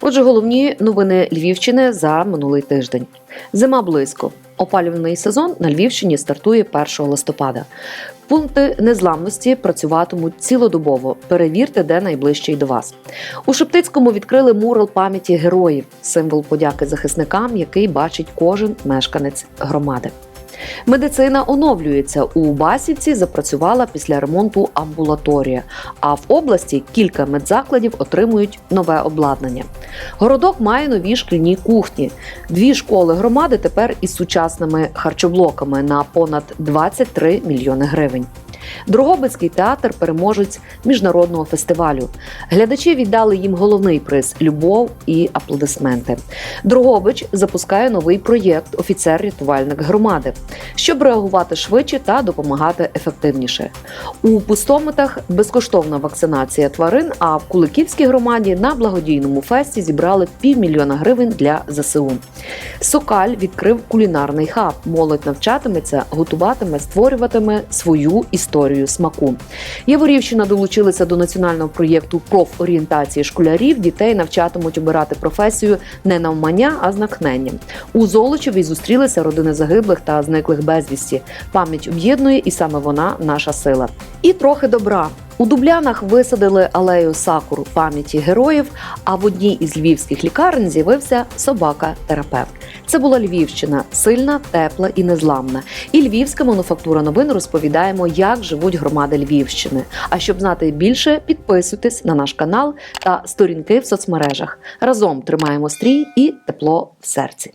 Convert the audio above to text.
Отже, головні новини Львівщини за минулий тиждень. Зима близько. Опалювальний сезон на Львівщині стартує 1 листопада. Пункти незламності працюватимуть цілодобово. Перевірте, де найближчий до вас. У Шептицькому відкрили мурал пам'яті героїв, символ подяки захисникам, який бачить кожен мешканець громади. Медицина оновлюється. У Басівці запрацювала після ремонту амбулаторія, а в області кілька медзакладів отримують нове обладнання. Городок має нові шкільні кухні. Дві школи громади тепер із сучасними харчоблоками на понад 23 мільйони гривень. Дрогобицький театр переможець міжнародного фестивалю. Глядачі віддали їм головний приз любов і аплодисменти. Дрогобич запускає новий проєкт Офіцер-рятувальник громади, щоб реагувати швидше та допомагати ефективніше. У пустомитах безкоштовна вакцинація тварин. А в Куликівській громаді на благодійному фесті зібрали півмільйона гривень для ЗСУ. Сокаль відкрив кулінарний хаб. Молодь навчатиметься, готуватиме, створюватиме свою історію смаку. Яворівщина долучилася до національного проєкту профорієнтації школярів. Дітей навчатимуть обирати професію не навмання, а з натхненням. У Золочеві зустрілися родини загиблих та зниклих безвісті. Пам'ять об'єднує, і саме вона наша сила. І трохи добра. У Дублянах висадили алею сакур пам'яті героїв. А в одній із львівських лікарень з'явився собака-терапевт. Це була Львівщина, сильна, тепла і незламна. І львівська мануфактура новин розповідаємо, як живуть громади Львівщини. А щоб знати більше, підписуйтесь на наш канал та сторінки в соцмережах. Разом тримаємо стрій і тепло в серці.